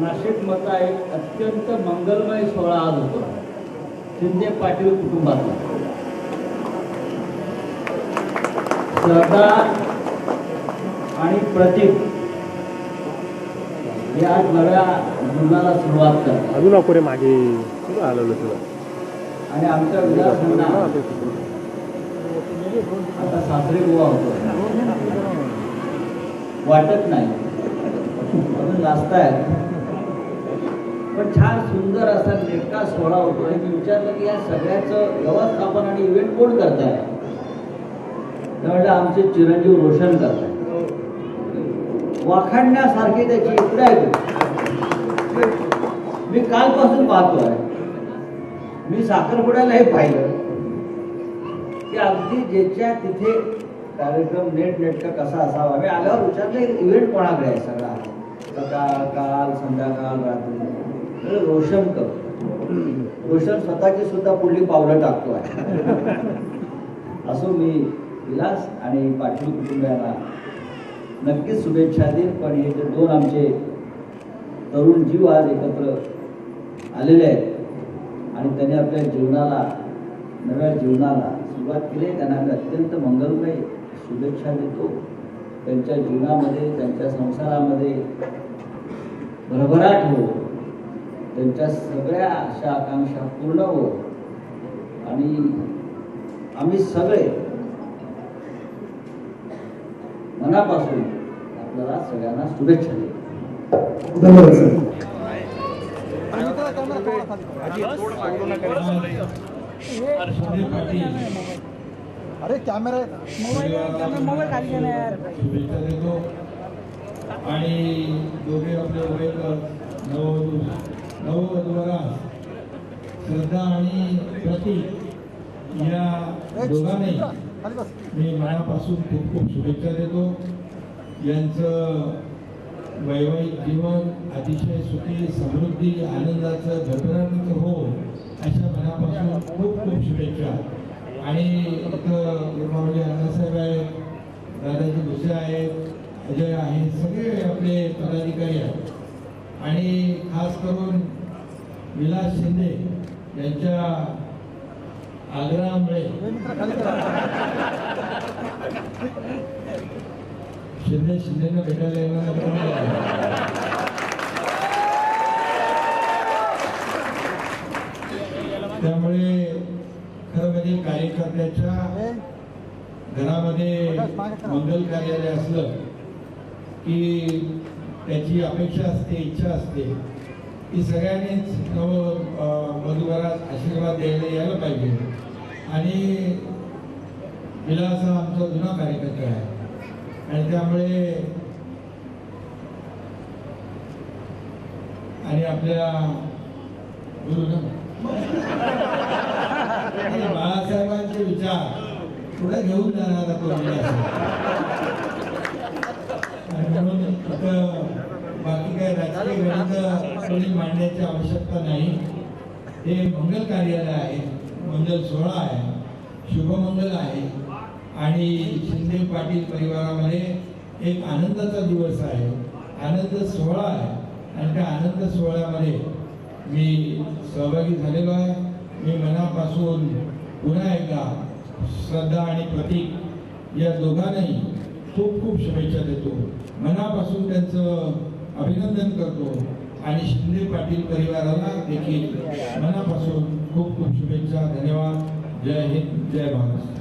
नाशिकमधला एक अत्यंत मंगलमय सोहळा आज होतो. शिंदे पाटील कुटुंबातला. श्रद्धा आणि प्रतीक आज नव्या जीवनाला सुरुवात करतात. अजून अपुरे मागे आलेलं तुला. आणि आमच्या विलासभाईंना आता सासरे गोवा होतो. वाटत नाही. अजून नाचतायत पण छान सुंदर असा नेटका सोहळा होतो. आणि मी विचारलं की या सगळ्याचं व्यवस्थापन आणि इव्हेंट कोण करताय? तर आमचे चिरंजीव रोशन करताय. वाखाणण्यासारखी त्याची इकडे आहे मी कालपासून पाहतोय. मी साखरपुड्याला हे पाहिलं. की अगदी ज्याच्या तिथे कार्यक्रम नेट नेटका कसा असावा. मी आल्यावर विचारलं इव्हेंट कोणाकडे आहे सगळा? सकाळ काल संध्याकाळ रात्री? रोशन करतो. रोशन स्वतःची सुद्धा पुढली पावलं टाकतो आहे. असो मी विलास आणि पाटील कुटुंबियांना नक्कीच शुभेच्छा देईन पण हे जे दोन आमचे तरुण जीव आज एकत्र आलेले आहेत आणि त्यांनी आपल्या जीवनाला नव्या जीवनाला सुरुवात केली. आहे. त्यांना आम्ही अत्यंत मंगलमय शुभेच्छा देतो. त्यांच्या जीवनामध्ये त्यांच्या संसारामध्ये भरभराट हो. त्यांच्या सगळ्या आशा आकांक्षा पूर्ण हो आणि आम्ही सगळे मनापासून आपल्याला सगळ्यांना शुभेच्छा देतो. धन्यवाद सर. अरे कॅमेरा मोबाईल शुभेच्छा देतो. आणि दोघे आपले नववधूवरास श्रद्धा आणि प्रतीक या दोघांनी मी मनापासून खूप खूप शुभेच्छा देतो. यांचं वैवाहिक जीवन अतिशय सुखी समृद्धी आनंदाचं झगडण हो अशा मनापासून खूप खूप शुभेच्छा. आणि इथं माऊली अण्णासाहेब आहेत दादाजी भुसे आहेत अजय आहेत सगळे आपले पदाधिकारी आहेत. आणि खास करून विलास शिंदे यांच्या आग्रहामुळे शिंदे शिंदेनं भेटायला येणार त्यामुळे खरं म्हणजे कार्यकर्त्याच्या घरामध्ये मंगल कार्यालय असलं की त्याची अपेक्षा असते इच्छा असते. ती सगळ्यांनीच नव वधूवरात आशीर्वाद द्यायला यायला पाहिजे. आणि विलास हा आमचा जुना कार्यकर्ता आहे. आणि त्यामुळे आणि आपल्या गुरु आणि बाळासाहेबांचे विचार पुढे घेऊन जाणारा तो विलास आहे. आणि म्हणून इथं बाकी काय कोणी मांडण्याची आवश्यकता नाही. हे मंगल कार्यालय आहे. मंगल सोहळा आहे. शुभमंगल आहे. आणि शिंदे पाटील परिवारामध्ये एक आनंदाचा दिवस आहे. आनंद सोहळा आहे. आणि त्या आनंद सोहळ्यामध्ये मी सहभागी झालेलो आहे. मी मनापासून पुन्हा एकदा श्रद्धा आणि प्रतीक या दोघांनाही खूप खूप शुभेच्छा देतो. मनापासून त्यांचं अभिनंदन करतो. आणि शिंदे पाटील परिवाराला देखील मनापासून खूप खूप शुभेच्छा धन्यवाद. जय हिंद जय महाराष्ट्र